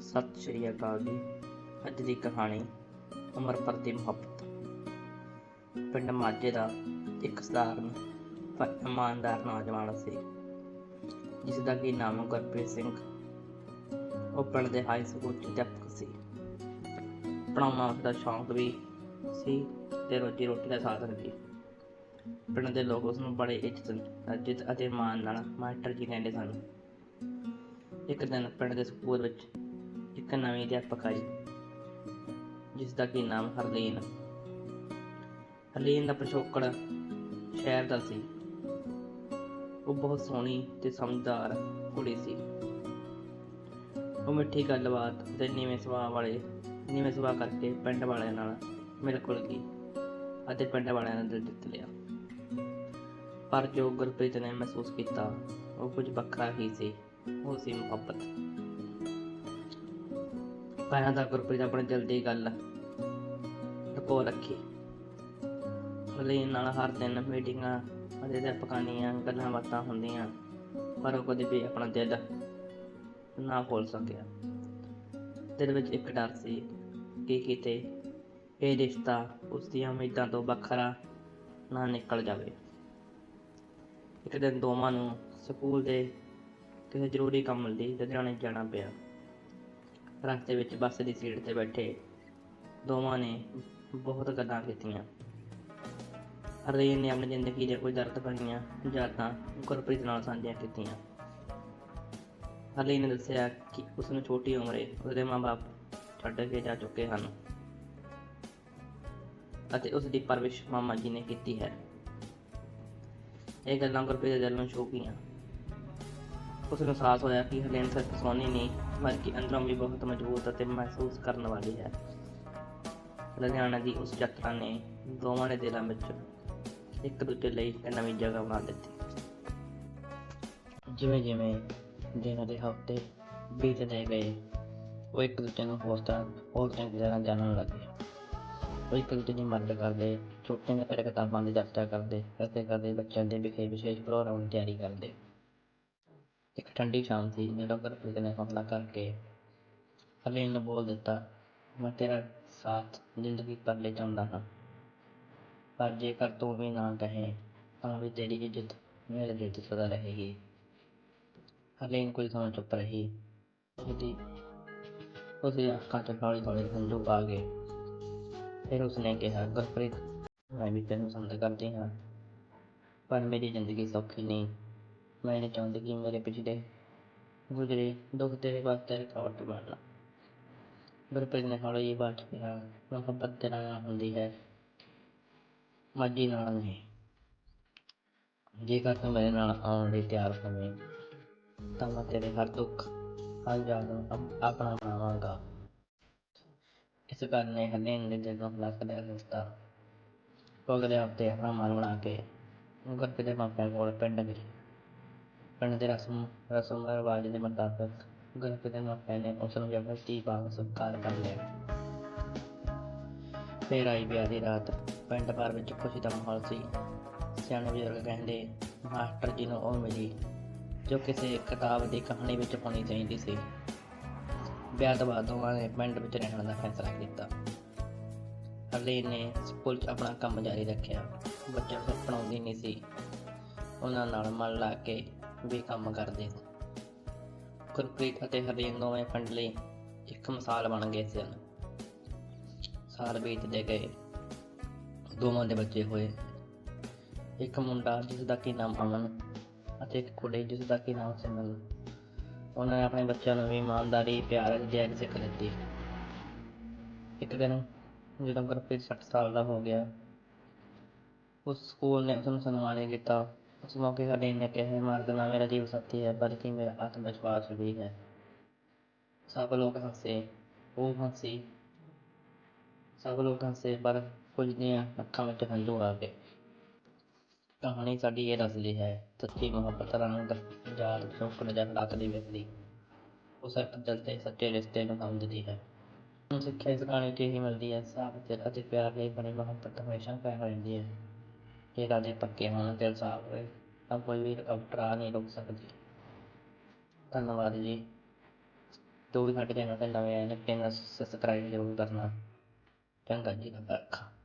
ਸਤਿ ਸ਼੍ਰੀ ਅਕਾਲ ਜੀ। ਅੱਜ ਦੀ ਕਹਾਣੀ ਉਮਰ ਦੀ ਮੁਹੱਬਤ। ਪਿੰਡ ਮਾਝੇ ਦਾ ਇੱਕ ਸਧਾਰਨ ਪਰ ਇਮਾਨਦਾਰ ਨੌਜਵਾਨ ਸੀ ਜਿਸ ਦਾ ਕੀ ਨਾਮ ਗੁਰਪ੍ਰੀਤ ਸਿੰਘ। ਉਹ ਪਿੰਡ ਦੇ ਹਾਈ ਸਕੂਲ ਚ ਅਧਿਆਪਕ ਸੀ। ਪੜ੍ਹਾਉਣਾ ਉਸਦਾ ਸ਼ੌਂਕ ਵੀ ਸੀ ਤੇ ਰੋਜੀ ਰੋਟੀ ਦਾ ਸਾਧਨ ਵੀ। ਪਿੰਡ ਦੇ ਲੋਕ ਉਸ ਨੂੰ ਬੜੇ ਇੱਜ਼ਤ ਇੱਜ਼ਤ ਅਤੇ ਮਾਣ ਨਾਲ ਮਾਸਟਰ ਜੀ ਕਹਿੰਦੇ ਸਨ। ਇੱਕ ਦਿਨ ਪਿੰਡ ਦੇ ਸਕੂਲ ਵਿੱਚ ਇੱਕ ਨਵੇਂ ਅਧਿਆਪਕ ਆਈ ਜਿਸ ਦਾ ਕੀ ਨਾਮ ਹਰਲੀਨ। ਹਰਲੀਨ ਦਾ ਪਿਛੋਕੜ ਸ਼ਹਿਰ ਦਾ ਸੀ। ਉਹ ਬਹੁਤ ਸੋਹਣੀ ਤੇ ਸਮਝਦਾਰ ਕੁੜੀ ਸੀ। ਉਹ ਮਿੱਠੀ ਗੱਲਬਾਤ ਤੇ ਨੀਵੇਂ ਸੁਭਾਅ ਵਾਲੇ, ਨੀਵੇਂ ਸੁਭਾਅ ਕਰਕੇ ਪਿੰਡ ਵਾਲਿਆਂ ਨਾਲ ਮਿਲ ਖੁਲ ਗਈ ਅਤੇ ਪਿੰਡ ਵਾਲਿਆਂ ਨੇ ਦਿਲ ਜਿੱਤ ਲਿਆ। ਪਰ ਜੋ ਗੁਰਪ੍ਰੀਤ ਨੇ ਮਹਿਸੂਸ ਕੀਤਾ, ਉਹ ਕੁਝ ਵੱਖਰਾ ਹੀ ਸੀ। ਉਹ ਸੀ ਮੁਹੱਬਤ। ਪਹਿਲਾਂ ਤਾਂ ਗੁਰਪ੍ਰੀਤ ਆਪਣੇ ਜਲਦੀ ਗੱਲ ਲੁਕੋ ਰੱਖੀ। ਹਰਲੀਨ ਨਾਲ ਹਰ ਦਿਨ ਮੀਟਿੰਗਾਂ ਅਤੇ ਅਧਿਆਪਕਾਂ ਦੀਆਂ ਗੱਲਾਂ ਬਾਤਾਂ ਹੁੰਦੀਆਂ, ਪਰ ਉਹ ਕਦੇ ਵੀ ਆਪਣਾ ਦਿਲ ਨਾ ਖੋਲ ਸਕਿਆ। ਦਿਲ ਵਿੱਚ ਇੱਕ ਡਰ ਸੀ ਕਿ ਕਿਤੇ ਇਹ ਰਿਸ਼ਤਾ ਉਸ ਦੀਆਂ ਉਮੀਦਾਂ ਤੋਂ ਵੱਖਰਾ ਨਾ ਨਿਕਲ ਜਾਵੇ। ਇੱਕ ਦਿਨ ਦੋਵਾਂ ਨੂੰ ਸਕੂਲ ਦੇ ਕਿਸੇ ਜ਼ਰੂਰੀ ਕੰਮ ਲਈ ਲੁਧਿਆਣੇ ਜਾਣਾ ਪਿਆ। ਰਸਤੇ ਵਿੱਚ ਬੱਸ ਦੀ ਸੀਟ ਤੇ ਬੈਠੇ ਦੋਵਾਂ ਨੇ ਬਹੁਤ ਗੱਲਾਂ ਕੀਤੀਆਂ। ਹਰਲੀਨ ਨੇ ਆਪਣੀ ਜ਼ਿੰਦਗੀ ਦੇ ਕੋਈ ਦਰਦ ਭਰੀਆਂ ਯਾਦਾਂ ਗੁਰਪ੍ਰੀਤ ਨਾਲ ਸਾਂਝੀਆਂ ਕੀਤੀਆਂ। ਹਰਲੀਨ ਨੇ ਦੱਸਿਆ ਕਿ ਉਸ ਨੂੰ ਛੋਟੀ ਉਮਰੇ ਉਸਦੇ ਮਾਂ-ਬਾਪ ਛੱਡ ਕੇ ਜਾ ਚੁੱਕੇ ਹਨ ਅਤੇ ਉਸ ਦੀ ਪਰਵਿਸ਼ ਮਾਮਾ ਜੀ ਨੇ ਕੀਤੀ ਹੈ। ਇਹ ਗੱਲਾਂ ਗੁਰਪ੍ਰੀਤ ਦੇ ਦਿਲ ਨੂੰ ਛੂਹ ਗਈਆਂ। ਉਸ ਨੂੰ ਅਹਿਸਾਸ ਹੋਇਆ ਕਿ ਹਰਲੀਨ ਸਿਰਫ ਸੋਨੀ ਨਹੀਂ ਬਲਕਿ ਅੰਦਰੋਂ ਵੀ ਬਹੁਤ ਮਜ਼ਬੂਤ ਅਤੇ ਮਹਿਸੂਸ ਕਰਨ ਵਾਲੀ ਹੈ। ਲੁਧਿਆਣਾ ਦੀ ਉਸ ਯਾਤਰਾ ਨੇ ਦੋਵਾਂ ਦੇ ਦਿਲਾਂ ਵਿੱਚ ਇੱਕ ਦੂਜੇ ਲਈ ਇੱਕ ਨਵੀਂ ਜਗ੍ਹਾ ਬਣਾ ਦਿੱਤੀ। ਜਿਵੇਂ ਜਿਵੇਂ ਦਿਨ ਦੇ ਹਫ਼ਤੇ ਬੀਤਦੇ ਗਏ, ਉਹ ਇੱਕ ਦੂਜੇ ਨੂੰ ਹੋਰ ਤਰ੍ਹਾਂ, ਹੋਰ ਚੰਗੀ ਤਰ੍ਹਾਂ ਜਾਣਨ ਲੱਗੇ। ਉਹ ਇੱਕ ਦੂਜੇ ਦੀ ਮਦਦ ਕਰਦੇ ਛੋਟੀਆਂ ਕਿਤਾਬਾਂ ਦੀ ਚਰਚਾ ਕਰਦੇ ਅਤੇ ਕਰਦੇ ਬੱਚਿਆਂ ਦੇ ਵਿਖੇ ਵਿਸ਼ੇਸ਼ ਪ੍ਰੋਗਰਾਮ ਦੀ ਤਿਆਰੀ ਕਰਦੇ। ਇੱਕ ਠੰਡੀ ਸ਼ਾਮ ਸੀ ਜਦੋਂ ਗੁਰਪ੍ਰੀਤ ਨੇ ਹੌਸਲਾ ਕਰਕੇ ਹਰਲੀਨ ਨੂੰ ਬੋਲ ਦਿੱਤਾ ਮੈਂ ਤੇਰਾ ਸਾਥ ਜ਼ਿੰਦਗੀ ਭਰ ਲਈ ਚਾਹੁੰਦਾ ਹਾਂ ਪਰ ਜੇਕਰ ਤੂੰ ਵੀ ਨਾ ਕਹੇ ਤਾਂ ਵੀ ਤੇਰੀ ਇੱਜ਼ਤ ਮੇਰੇ ਦਿਲ 'ਚ ਸਦਾ ਰਹੇਗੀ ਹਰਲੀਨ ਕੁਝ ਸਮਾਂ ਚੁੱਪ ਰਹੀ ਉਹਦੀ ਉਹਦੀ ਅੱਖਾਂ 'ਚ ਹੌਲੀ ਹੌਲੀ ਹੰਝੂ ਆ ਗਏ ਫਿਰ ਉਸਨੇ ਕਿਹਾ ਗੁਰਪ੍ਰੀਤ ਮੈਂ ਵੀ ਤੈਨੂੰ ਪਸੰਦ ਕਰਦੀ ਹਾਂ ਪਰ ਮੇਰੀ ਜ਼ਿੰਦਗੀ ਸੌਖੀ ਨਹੀਂ ਮੈਂ ਨਹੀਂ ਚਾਹੁੰਦੀ ਕਿ ਮੇਰੇ ਪਿਛਲੇ ਗੁਜ਼ਰੇ ਦੁੱਖ ਤੇਰੇ ਵਾਸਤੇ ਰੁਕਾਵਟ ਬਣਨਾ ਗੁਰਪ੍ਰੀਤ ਨੇ ਹੌਲੀ ਜਿਹੀ ਬਾਤ ਕਿਹਾ ਮੁਹੱਬਤ ਤੇਰੇ ਨਾਲ ਹੁੰਦੀ ਹੈ। ਮਰਜ਼ੀ ਨਾਲ ਨਹੀਂ। ਜੇਕਰ ਤੂੰ ਮੇਰੇ ਨਾਲ ਆਉਣ ਲਈ ਤਿਆਰ ਹੋਵੇਂ, ਤਾਂ ਮੈਂ ਤੇਰੇ ਹਰ ਦੁੱਖ, ਹਰ ਯਾਦ ਨੂੰ ਆਪਣਾ ਬਣਾਵਾਂਗਾ। ਇਸ ਗੱਲ ਨੇ ਹਰਲੀਨ ਦੇ ਦਿਲ ਨੂੰ ਹਲਾ ਕੇ ਦਿੱਤਾ ਉਹ ਅਗਲੇ ਹਫ਼ਤੇ ਆਪਣਾ ਮਨ ਬਣਾ ਕੇ ਗੁਰਪ੍ਰੀਤ ਦੇ ਮਾਪਿਆਂ ਕੋਲ ਪਿੰਡ ਗਈ। ਪਿੰਡ ਦੇ ਰਸਮ ਰਸਮ ਰਿਵਾਜ ਦੇ ਮੁਤਾਬਕ ਗੁਰਪ੍ਰੀਤ ਦੇ ਮਾਪਿਆਂ ਨੇ ਉਸ ਨੂੰ ਜ਼ਬਰਦਸਤੀ ਵਾਂਗ ਸਤਿਕਾਰ ਕਰ ਲਿਆ। ਫਿਰ ਆਈ ਵਿਆਹ ਦੀ ਰਾਤ, ਪਿੰਡ ਭਰ ਵਿੱਚ ਖੁਸ਼ੀ ਦਾ ਮਾਹੌਲ ਸੀ। ਸਿਆਣੇ ਬਜ਼ੁਰਗ ਕਹਿੰਦੇ, ਮਾਸਟਰ ਜੀ ਨੂੰ ਉਹ ਮਿਲੀ, ਜੋ ਕਿਸੇ ਕਿਤਾਬ ਦੀ ਕਹਾਣੀ ਵਿੱਚ ਹੋਣੀ ਚਾਹੀਦੀ ਸੀ। ਵਿਆਹ ਤੋਂ ਬਾਅਦ ਦੋਵਾਂ ਨੇ ਪਿੰਡ ਵਿੱਚ ਰਹਿਣ ਦਾ ਫੈਸਲਾ ਕੀਤਾ। ਹਰਲੀਨ ਨੇ ਸਕੂਲ 'ਚ ਆਪਣਾ ਕੰਮ ਜਾਰੀ ਰੱਖਿਆ। ਬੱਚਿਆਂ ਨੂੰ ਪੜਾਉਂਦੀ ਨਹੀਂ ਸੀ। ਉਹਨਾਂ ਨਾਲ ਮਨ ਲਾ ਕੇ ਵੀ ਕੰਮ ਕਰਦੇ ਗੁਰਪ੍ਰੀਤ ਅਤੇ ਹਰਲੀਨ ਦੋਵੇਂ ਪਿੰਡ ਲਈ ਇੱਕ ਮਿਸਾਲ ਬਣ ਗਏ ਸਨ ਸਾਲ ਬੀਤਦੇ ਗਏ। ਦੋਵਾਂ ਦੇ ਬੱਚੇ ਹੋਏ। ਇੱਕ ਮੁੰਡਾ ਜਿਸ ਦਾ ਕੀ ਨਾਮ ਅਮਨ ਅਤੇ ਇੱਕ ਕੁੜੀ ਜਿਸ ਦਾ ਕੀ ਨਾਮ ਸਿਮਰਨ। ਉਹਨਾਂ ਨੇ ਆਪਣੇ ਬੱਚਿਆਂ ਨੂੰ ਵੀ ਇਮਾਨਦਾਰੀ, ਪਿਆਰ ਅਤੇ ਦਇਆ ਸਿੱਖ ਦਿੱਤੀ। ਇੱਕ ਦਿਨ ਜਦੋਂ ਗੁਰਪ੍ਰੀਤ 60 ਸਾਲ ਦਾ ਹੋ ਗਿਆ, ਉਸ ਸਕੂਲ ਨੇ ਉਸ ਨੂੰ ਸਨਮਾਨਿਤ ਕੀਤਾ। ਉਸ ਮੌਕੇ ਸਾਡੇ ਨੇ ਕਿਹਾ ਮਰਦ ਨਾ ਮੇਰਾ ਜੀਵ ਸਾਥੀ ਹੈ, ਬਲਕਿ ਮੇਰਾ ਆਤਮ ਵਿਸ਼ਵਾਸ ਵੀ ਹੈ। ਸਭ ਲੋਕ ਉਹ ਹੱਸੀ। ਸਭ ਲੋਕ ਹੱਸੇ, ਪਰ ਕੁਝ ਦੀਆਂ ਅੱਖਾਂ ਵਿੱਚ ਹੰਝੂ ਆ ਗਏ। ਕਹਾਣੀ ਸਾਡੀ ਇਹ ਦੱਸਦੀ ਹੈ, ਸੱਚੀ ਮੁਹੱਬਤ ਰੰਗ ਯਾਦ ਸ਼ੌਕ ਜਾਂ ਹਾਲਾਤ ਵਿਅਕਤੀ ਉਹ ਸਿਰਫ ਦਿਲ ਸੱਚੇ ਰਿਸ਼ਤੇ ਨੂੰ ਸਮਝਦੀ ਹੈ। ਸਿੱਖਿਆ ਇਸ ਕਹਾਣੀ 'ਚ ਇਹੀ ਮਿਲਦੀ ਹੈ, ਸਾਫ਼ ਦਿਲ ਅਤੇ ਪਿਆਰ ਲਈ ਬਣੀ ਮੁਹੱਬਤ ਹਮੇਸ਼ਾ ਕਾਇਮ ਰਹਿੰਦੀ ਹੈ। ਇਰਾਦੇ ਪੱਕੇ ਹੋਣ ਦਿਲ ਸਾਫ਼ ਹੋਏ ਤਾਂ ਕੋਈ ਵੀ ਰੁਕਾਵਟ ਆ ਨਹੀਂ ਰੁਕ ਸਕਦੀ। ਧੰਨਵਾਦ ਜੀ। ਤੂੰ ਵੀ ਸਾਡੇ ਚੈਨਲ ਤੇ ਨਵੇਂ ਆਏ ਨੇ ਚੈਨਲ ਸਬਸਕ੍ਰਾਈਬ ਜ਼ਰੂਰ ਕਰਨਾ। ਚੰਗਾ ਜੀ ਦਾ ਖਾਲਸਾ